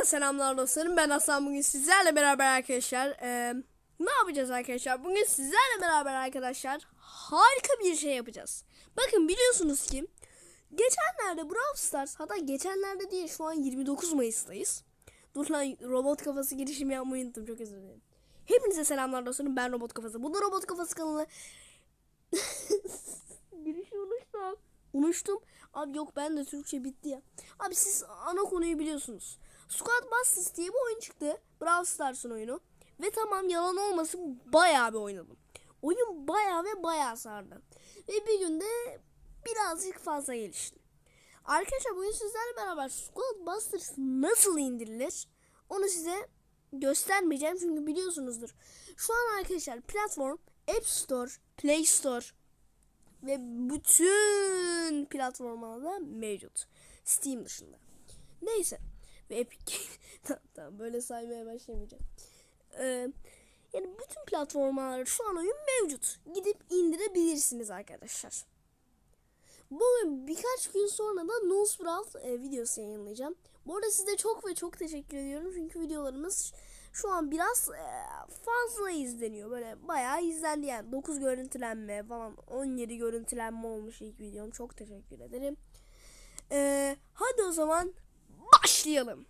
Hepinize selamlar dostlarım. Ben Hasan bugün sizlerle beraber arkadaşlar. eee, ne yapacağız arkadaşlar? Bugün sizlerle beraber arkadaşlar harika bir şey yapacağız. Bakın biliyorsunuz ki geçenlerde Brawl Stars hatta geçenlerde değil şu an 29 Mayıs'tayız. Dur lan robot kafası girişimi yapmayı unuttum çok özür dilerim. Hepinize selamlar dostlarım ben Robot Kafası. Bu da Robot Kafası kanalı. Girişi unuttum. Unuttum. Abi yok ben de Türkçe bitti ya. Abi siz ana konuyu biliyorsunuz. Squad Busters diye bir oyun çıktı. Brawl Stars'ın oyunu. Ve tamam yalan olmasın bayağı bir oynadım. Oyun bayağı ve bayağı sardı. Ve bir günde birazcık fazla gelişti. Arkadaşlar bugün sizlerle beraber Squad Busters nasıl indirilir onu size göstermeyeceğim çünkü biliyorsunuzdur. Şu an arkadaşlar platform App Store, Play Store ve bütün platformlarda mevcut. Steam dışında. Neyse. Ve Epic tamam, tamam böyle saymaya başlamayacağım. Ee, yani bütün platformlarda şu an oyun mevcut. Gidip indirebilirsiniz arkadaşlar. Bugün birkaç gün sonra da Nosferatu e, videosu yayınlayacağım. Bu arada size çok ve çok teşekkür ediyorum. Çünkü videolarımız şu an biraz e, fazla izleniyor. Böyle bayağı izlendi yani. 9 görüntülenme falan 17 görüntülenme olmuş ilk videom. Çok teşekkür ederim. E, hadi o zaman başlayalım.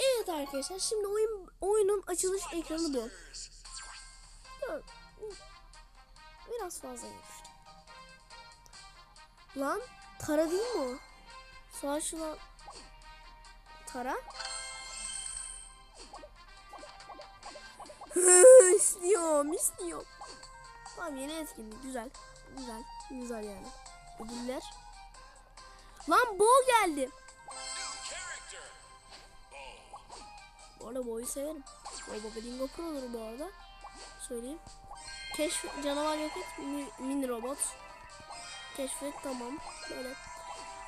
Evet arkadaşlar şimdi oyun oyunun açılış ekranı bu. Biraz fazla geçti. Lan Tara değil mi o? Savaşçılar Tara? istiyorum, istiyorum. Tamam yeni etkinlik güzel. Güzel, güzel yani. Ödüller. Lan Bo geldi. Bu arada Bo'yu severim. Bo Baba Dingo Pro'dur bu arada. Söyleyeyim. Keşf canavar yok et mi- mini robot. Keşfet tamam. Böyle.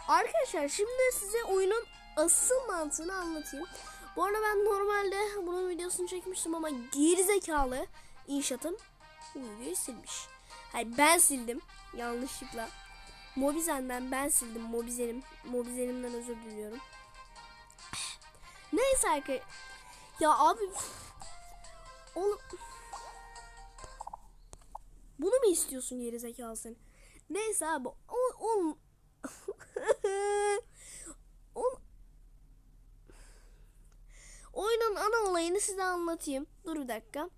Arkadaşlar şimdi size oyunun asıl mantığını anlatayım. Bu arada ben normalde bunun videosunu çekmiştim ama gerizekalı inşaatım bu videoyu silmiş. Hayır ben sildim yanlışlıkla. Mobizen'den ben sildim. Mobizenim, Mobizen'imden özür diliyorum. Neyse arkadaşlar. Ya abi oğlum bunu mu istiyorsun gerizekalı sen? Neyse abi o, o, o, oyunun ana olayını size anlatayım. Dur bir dakika.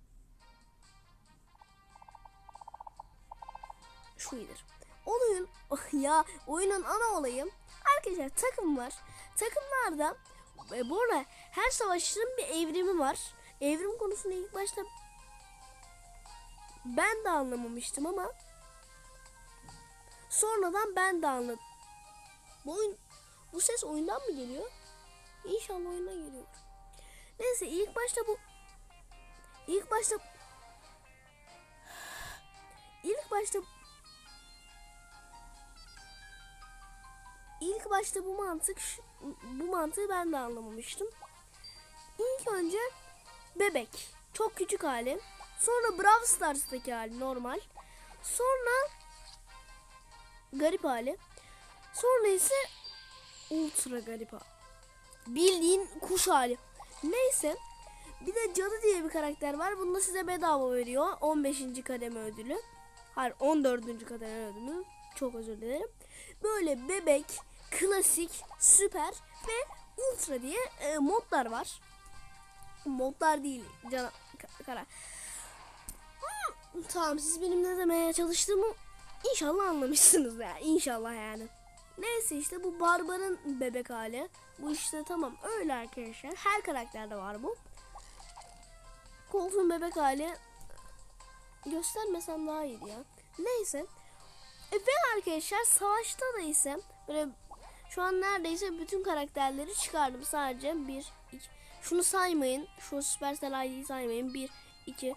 Şuydur. Oyun ya oyunun ana olayı arkadaşlar takım var. Takımlarda e, bu arada her savaşçının bir evrimi var. Evrim konusunu ilk başta ben de anlamamıştım ama sonradan ben de anladım. Bu oyun bu ses oyundan mı geliyor? İnşallah oyundan geliyor. Neyse ilk başta bu ilk başta ilk başta ilk başta bu mantık bu mantığı ben de anlamamıştım. İlk önce bebek çok küçük hali. Sonra Brawl Stars'taki hali normal. Sonra garip hali. Sonra ise ultra garip hali. Bildiğin kuş hali. Neyse. Bir de cadı diye bir karakter var. Bunu da size bedava veriyor. 15. kademe ödülü. Hayır 14. kademe ödülü. Çok özür dilerim. Böyle bebek, klasik, süper ve ultra diye e, modlar var. Modlar değil. Cana, ka- kara. Hmm, Tamam siz benim ne demeye çalıştığımı inşallah anlamışsınız ya. İnşallah yani. Neyse işte bu Barbar'ın bebek hali. Bu işte tamam öyle arkadaşlar. Her karakterde var bu. Colt'un bebek hali göstermesem daha iyiydi ya. Neyse. E, ve arkadaşlar savaşta da ise böyle şu an neredeyse bütün karakterleri çıkardım. Sadece bir, iki. Şunu saymayın. Şu Supercell ID'yi saymayın. 1, 2,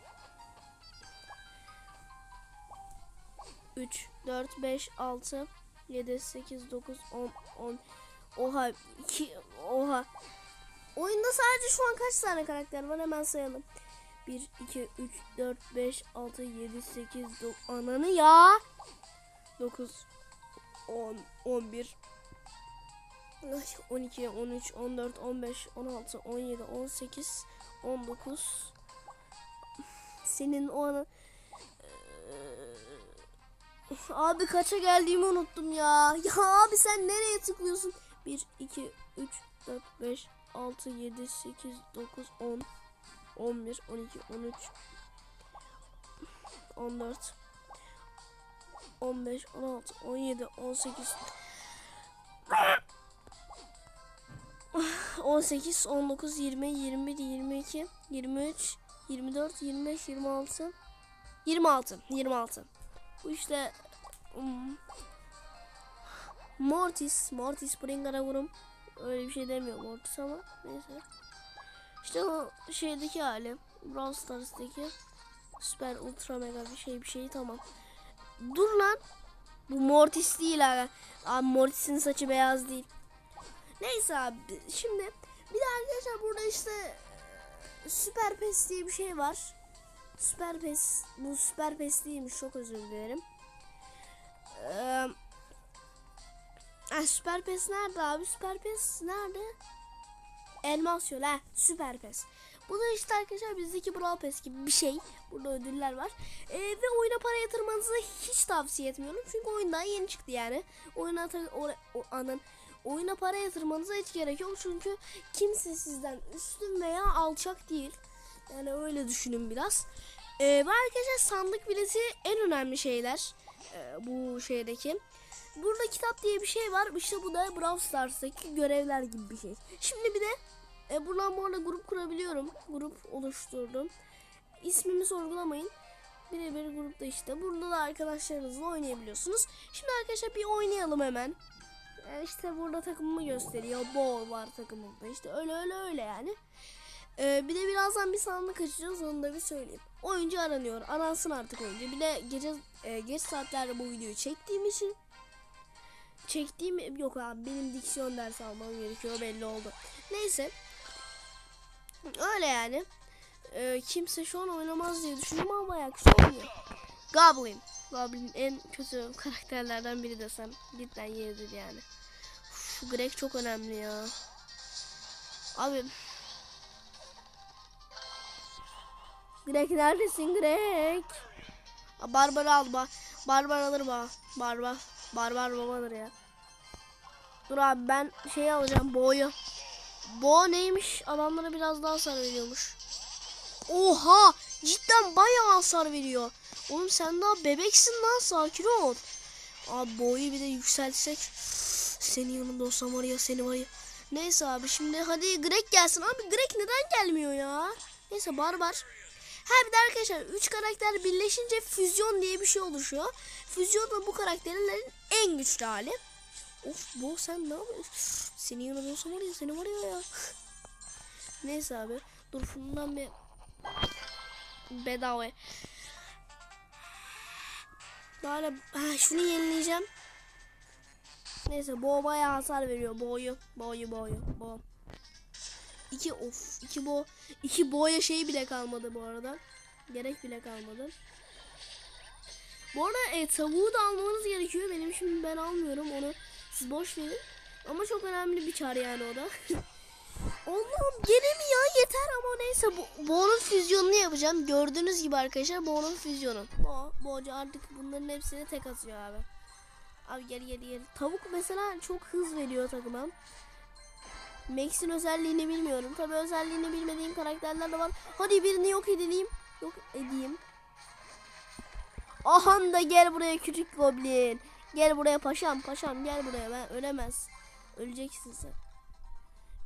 3, 4, 5, 6, 7, 8, 9, 10, 10. Oha. 2, oha. Oyunda sadece şu an kaç tane karakter var hemen sayalım. 1, 2, 3, 4, 5, 6, 7, 8, 9. Ananı ya. 9, 10, 11, Ay, 12, 13, 14, 15, 16, 17, 18, 19. Senin o ana... Eee, Abi kaça geldiğimi unuttum ya. Ya abi sen nereye tıklıyorsun? 1, 2, 3, 4, 5, 6, 7, 8, 9, 10, 11, 12, 13, 14, 15, 16, 17, 18, 18, 19, 20, 21, 22, 23, 24, 25, 26, 26, 26. Bu işte um, Mortis, Mortis Springer'a Öyle bir şey demiyor Mortis ama neyse. İşte o şeydeki hali, Brawl Stars'taki süper ultra mega bir şey bir şey tamam. Dur lan. Bu Mortis değil abi. Abi Mortis'in saçı beyaz değil. Neyse abi şimdi bir de arkadaşlar burada işte e, Süper Pes diye bir şey var. Süper Pes bu Süper Pes değilmiş çok özür dilerim. Ee, Süper Pes nerede abi? Süper Pes nerede? Elmas yol ha Süper Pes. Bu da işte arkadaşlar bizdeki Brawl Pass gibi bir şey. Burada ödüller var. Ee, ve oyuna para yatırmanızı hiç tavsiye etmiyorum. Çünkü oyun daha yeni çıktı yani. Oyuna o, anan, oyuna para yatırmanıza hiç gerek yok. Çünkü kimse sizden üstün veya alçak değil. Yani öyle düşünün biraz. Ee, ve arkadaşlar sandık bileti en önemli şeyler. Ee, bu şeydeki. Burada kitap diye bir şey var. İşte bu da Brawl Stars'taki görevler gibi bir şey. Şimdi bir de e, buradan bu arada grup kurabiliyorum. Grup oluşturdum. İsmimi sorgulamayın. Birebir grupta işte. Burada da arkadaşlarınızla oynayabiliyorsunuz. Şimdi arkadaşlar bir oynayalım hemen. E, işte burada takımımı gösteriyor. Bol var takımımda. İşte öyle öyle öyle yani. E, bir de birazdan bir sandık açacağız. Onu da bir söyleyeyim. Oyuncu aranıyor. Aransın artık oyuncu. Bir de gece e, geç saatlerde bu videoyu çektiğim için çektiğim yok abi benim diksiyon dersi almam gerekiyor belli oldu. Neyse. Öyle yani. Ee, kimse şu an oynamaz diye düşünüyorum ama oynuyor. Goblin. Goblin en kötü karakterlerden biri desem. Cidden yeridir yani. Şu Greg çok önemli ya. Abi. Greg neredesin Greg? Barbar al ba. Barbar alır ba. Barbar. Barbar babadır ya. Dur abi ben şey alacağım boyu. Bo neymiş? Adamlara biraz daha hasar veriyormuş. Oha! Cidden bayağı hasar veriyor. Oğlum sen daha bebeksin lan sakin ol. Abi boyu bir de yükseltsek. Senin yanında olsam var ya seni var ya. Neyse abi şimdi hadi Greg gelsin. Abi Greg neden gelmiyor ya? Neyse barbar. Ha bir de arkadaşlar 3 karakter birleşince füzyon diye bir şey oluşuyor. Füzyon da bu karakterlerin en güçlü hali. Of bu sen ne yapıyorsun? Senin yanında olsam var ya seni var ya. Neyse abi. Dur şundan bir bedava. Daha ha, şunu yenileyeceğim. Neyse bo bayağı hasar veriyor. Boyu. Boyu boyu. Bo. İki of. iki bo. iki boya şey bile kalmadı bu arada. Gerek bile kalmadı. Bu arada e, tavuğu da almanız gerekiyor. Benim şimdi ben almıyorum onu. Siz boş verin. Ama çok önemli bir çar yani o da. Allah'ım gene mi ya yeter ama neyse bu, Bo'nun füzyonunu yapacağım. Gördüğünüz gibi arkadaşlar Bo'nun füzyonu. Bo, Bo'cu artık bunların hepsini tek atıyor abi. Abi gel gel gel. Tavuk mesela çok hız veriyor takıma. Max'in özelliğini bilmiyorum. Tabi özelliğini bilmediğim karakterler de var. Hadi birini yok edelim. Yok edeyim. Ahan da gel buraya küçük goblin. Gel buraya paşam paşam gel buraya ben ölemez. Öleceksin sen.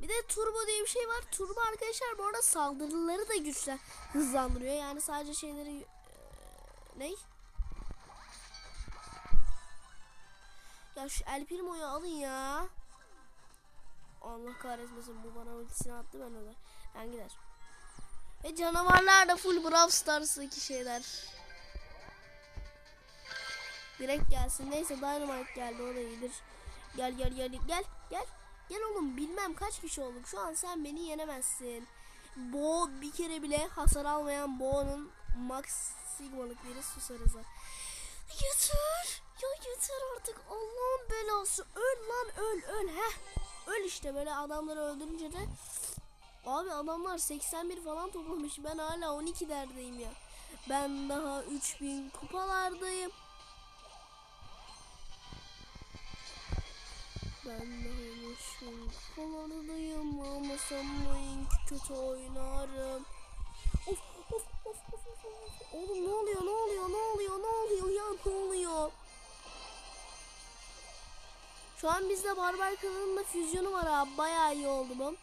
Bir de turbo diye bir şey var. Turbo arkadaşlar bu arada saldırıları da güçle hızlandırıyor. Yani sadece şeyleri e, ne? Ya şu El Primo'yu alın ya. Allah kahretmesin bu bana ultisini attı ben öyle. Ben gider. Ve canavarlar da full Brawl Stars'daki şeyler. Direkt gelsin. Neyse Dynamite geldi o da iyidir. Gel gel gel gel gel. Gel oğlum bilmem kaç kişi olduk. Şu an sen beni yenemezsin. Bo bir kere bile hasar almayan Bo'nun max sigmalık biri susarıza. Yeter. Ya yeter artık. Allah'ın belası. Öl lan öl öl. Heh. Öl işte böyle adamları öldürünce de Abi adamlar 81 falan toplamış. Ben hala 12 derdeyim ya. Ben daha 3000 kupalardayım. Ben daha 3000 kupalardayım ama sanmayın ki kötü oynarım. Of of of of of. Oğlum ne oluyor ne oluyor ne oluyor ne oluyor ya ne oluyor? Şu an bizde Barbar kanalında füzyonu var abi. Bayağı iyi oldu bu.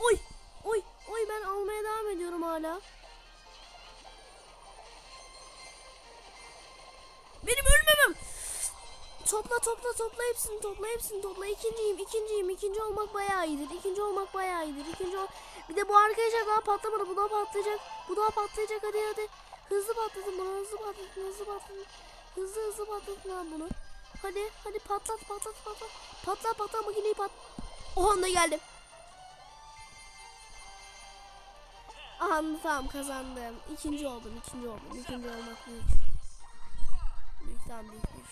Oy! Oy! Oy ben almaya devam ediyorum hala. Benim ölmemem. Topla topla topla hepsini topla hepsini topla. İkinciyim ikinciyim. ikinci olmak bayağı iyidir. İkinci olmak bayağı iyidir. İkinci ol... Bir de bu arkadaşlar daha patlamadı. Bu daha patlayacak. Bu daha patlayacak hadi hadi. Hızlı patlatın bunu hızlı patlatın hızlı patlatın. Hızlı hızlı patlatın lan bunu. Hadi hadi patlat patlat patlat. Patlat patlat makineyi pat. O anda geldim. Aha tamam kazandım. İkinci oldum, ikinci oldum. İkinci olmak büyük. Büyükten büyük büyük.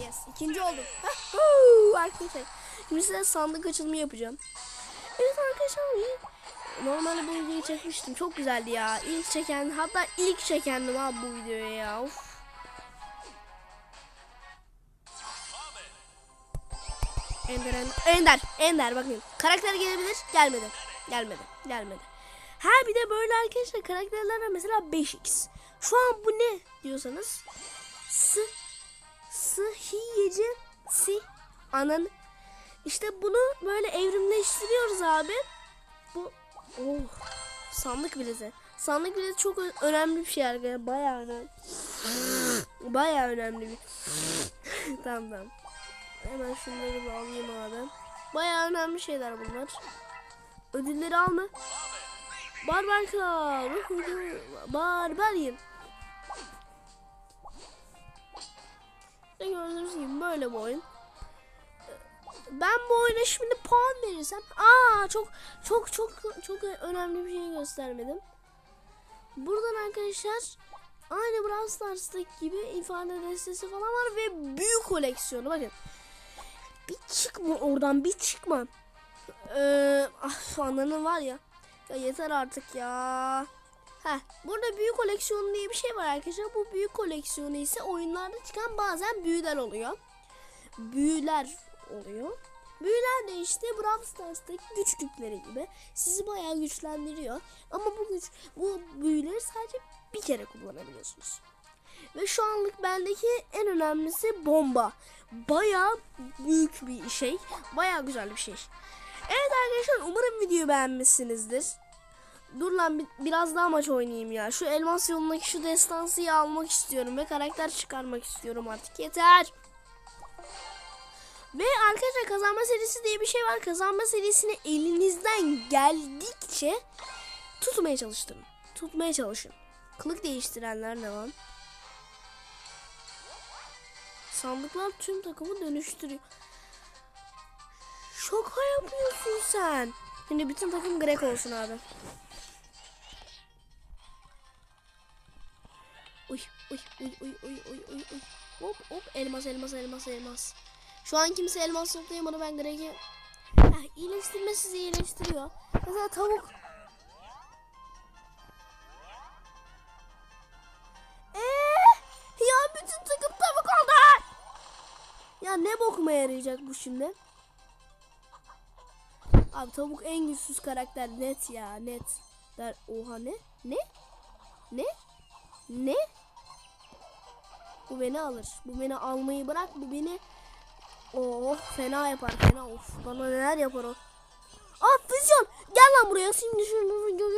Yes, ikinci oldum. Arkadaşlar. Şimdi size sandık açılımı yapacağım. Evet arkadaşlar. Normalde bu videoyu çekmiştim. Çok güzeldi ya. İlk çeken, hatta ilk çekendim abi bu videoya ya. Of. Ender, Ender, Ender, bakın. Karakter gelebilir. Gelmedi. Gelmedi. Gelmedi. Ha bir de böyle arkadaşlar karakterler var. Mesela 5x. Şu an bu ne diyorsanız. S Sıhhiyeci si anan. İşte bunu böyle evrimleştiriyoruz abi. Oh sandık bileti. Sandık bileti çok önemli bir şey arkadaşlar. Bayağı önemli. Bayağı önemli bir. tamam tamam. Hemen şunları alayım abi. Bayağı önemli şeyler bunlar. Ödülleri alma. Barbar kral. Barbaryum. İşte gördüğünüz gibi böyle bir oyun. Ben bu oyuna şimdi puan verirsem aa çok çok çok çok önemli bir şey göstermedim. Buradan arkadaşlar aynı Brawl Stars'taki gibi ifade destesi falan var ve büyük koleksiyonu bakın. Bir çıkma oradan bir çıkma. Ee, ah ananın var ya. Ya yeter artık ya. Heh, burada büyük koleksiyonu diye bir şey var arkadaşlar. Bu büyük koleksiyonu ise oyunlarda çıkan bazen büyüler oluyor. Büyüler oluyor. Büyüler de işte Brawl Stars'taki güç küpleri gibi sizi bayağı güçlendiriyor. Ama bu güç bu büyüleri sadece bir kere kullanabiliyorsunuz. Ve şu anlık bendeki en önemlisi bomba. Bayağı büyük bir şey. Bayağı güzel bir şey. Evet arkadaşlar umarım videoyu beğenmişsinizdir. Dur lan bir- biraz daha maç oynayayım ya. Şu elmas yolundaki şu destansıyı almak istiyorum ve karakter çıkarmak istiyorum artık. Yeter. Ve arkadaşlar kazanma serisi diye bir şey var. Kazanma serisini elinizden geldikçe tutmaya çalıştırın. Tutmaya çalışın. Kılık değiştirenler ne lan? Sandıklar tüm takımı dönüştürüyor. Şaka yapıyorsun sen. Şimdi bütün takım Grek olsun abi. Uy uy uy uy uy uy uy uy. Hop hop elmas elmas elmas elmas. Şu an kimse elmas toplayamadı ben Greg'i. Heh, iyileştirme sizi iyileştiriyor. Mesela tavuk. Eee ya bütün takım tavuk oldu. Ya ne bokuma yarayacak bu şimdi? Abi tavuk en güçsüz karakter net ya net. Der oha ne? Ne? Ne? Ne? Bu beni alır. Bu beni almayı bırak. Bu beni Oh fena yapar fena of bana neler yapar o. Aa füzyon gel lan buraya şimdi şunu gel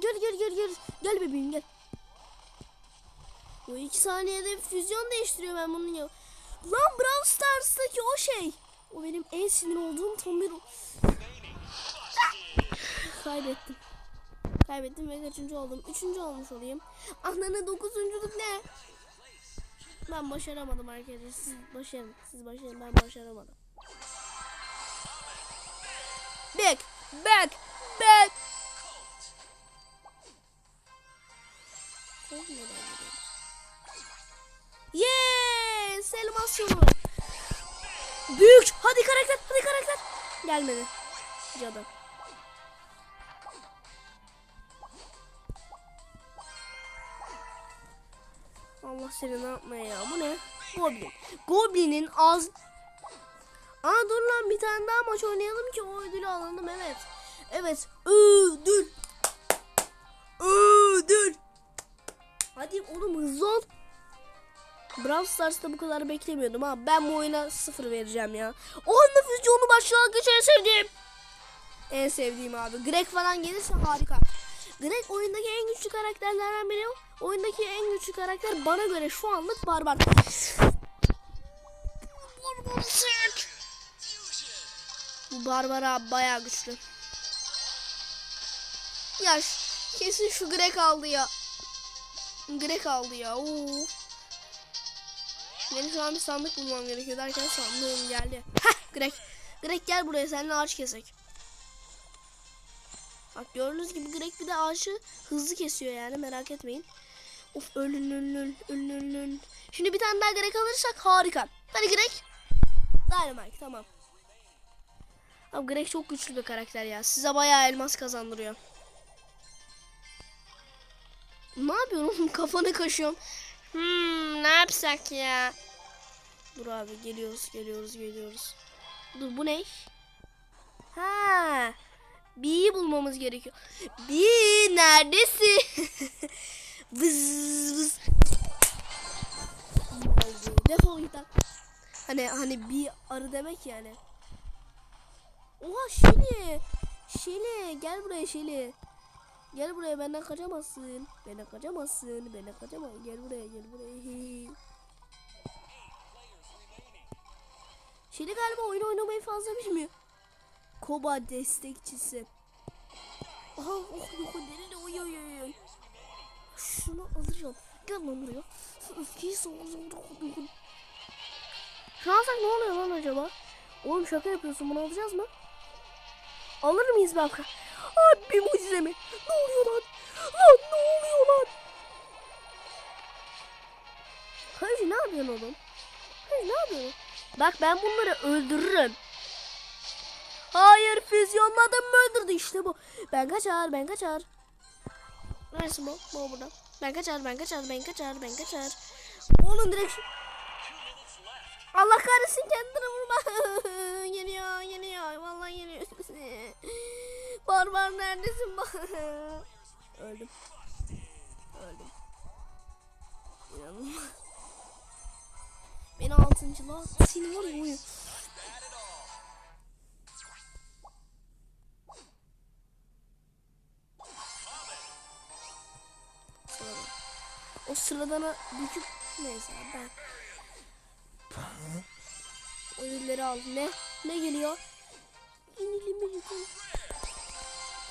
gel gel gel gel gel gel bebeğim gel. Bu iki saniyede füzyon değiştiriyor ben bunun ya. Lan Brawl Stars'taki o şey. O benim en sinir olduğum tam bir Kaybettim. Kaybettim ve kaçıncı oldum? Üçüncü olmuş olayım. Ananı dokuzunculuk ne? Ben başaramadım arkadaşlar. Siz başarın. Siz başarın. Ben başaramadım. Back. Back. Back. Neden gidiyoruz? animasyonu. Büyük. Hadi karakter. Hadi karakter. Gelmedi. Cadı. Allah seni ne yapmaya ya. Bu ne? Goblin. Goblin'in ağız... Aa dur lan bir tane daha maç oynayalım ki o ödülü alalım evet. Evet. Ödül. Ödül. Hadi oğlum hızlı ol. Brawl Stars'ta bu kadar beklemiyordum ha. Ben bu oyuna sıfır vereceğim ya. O nüfusçu onu başlangıç en sevdiğim. En sevdiğim abi. Greg falan gelirse harika. Greg oyundaki en güçlü karakterlerden biri. Oyundaki en güçlü karakter bana göre şu anlık Barbar. Bu Barbar abi bayağı güçlü. Ya kesin şu Greg aldı ya. Greg aldı ya. Oo. Benim şu an bir sandık bulmam gerekiyor derken sandığım geldi. Heh Greg. Greg gel buraya seninle ağaç kesek. Bak gördüğünüz gibi Greg bir de ağaçı hızlı kesiyor yani merak etmeyin. Of ölün ölün ölün ölün. Şimdi bir tane daha Greg alırsak harika. Hadi Greg. Dynamite tamam. Abi Greg çok güçlü bir karakter ya. Size bayağı elmas kazandırıyor. Ne yapıyorum? Kafanı kaşıyorum. Hmm, ne yapsak ya? Dur abi geliyoruz geliyoruz geliyoruz. Dur bu ne? Ha. B'yi bulmamız gerekiyor. B neredesin? vız vız. Defol git lan. Hani hani bir arı demek yani. Oha Şeli. Şeli gel buraya Şeli. Gel buraya benden kaçamazsın. Benden kaçamazsın. Benden kaçamazsın. Gel buraya gel buraya. Şeli galiba oyun oynamayı fazla bilmiyor. Koba destekçisi. Aha oh yok nerede oy oy oy oy. Şunu alacağım. Gel lan buraya. Öfkeyi savunacağım. Şu alsak ne oluyor lan acaba? Oğlum şaka yapıyorsun bunu alacağız mı? Alır mıyız bak? Abi bir mucize mi? Ne oluyor lan? Lan ne oluyor lan? Hayır ne yapıyorsun oğlum? Hayır ne yapıyorsun? Bak ben bunları öldürürüm. Hayır füzyonladım mı öldürdü işte bu. Ben kaçar ben kaçar. Neresi bu? Bu burada. Ben kaçar ben kaçar ben kaçar ben kaçar. Oğlum direkt Allah kahretsin kendini vurma. geliyor geliyor. Vallahi geliyor. Barbar neredesin? Öldüm. Öldüm. İnanılmaz. Beni altıncılığa seni var ya O sıradana büküp neyse ben ödülleri al. Ne? Ne geliyor?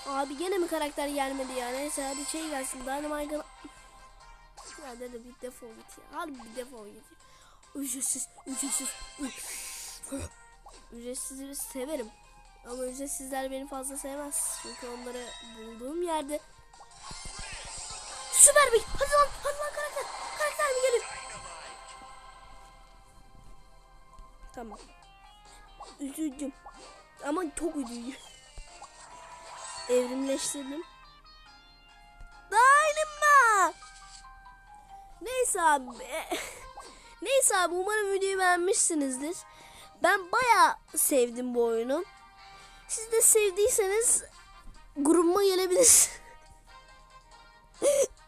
Abi gene mi karakter gelmedi ya? Neyse hadi şey gelsin. Dynamite'ın ya dedi bir defol git ya. Hadi bir defol git. Ücretsiz, ücretsiz. üc- Ücretsizleri severim. Ama ücretsizler beni fazla sevmez. Çünkü onları bulduğum yerde Süper bir. Hadi lan, hadi lan karakter. Karakter mi gelin? Tamam. Üzüldüm. Ama çok üzüldüm. Evrimleştirdim. Daima. Neyse abi. Neyse abi umarım videoyu beğenmişsinizdir. Ben baya sevdim bu oyunu. Siz de sevdiyseniz grubuma gelebilirsiniz.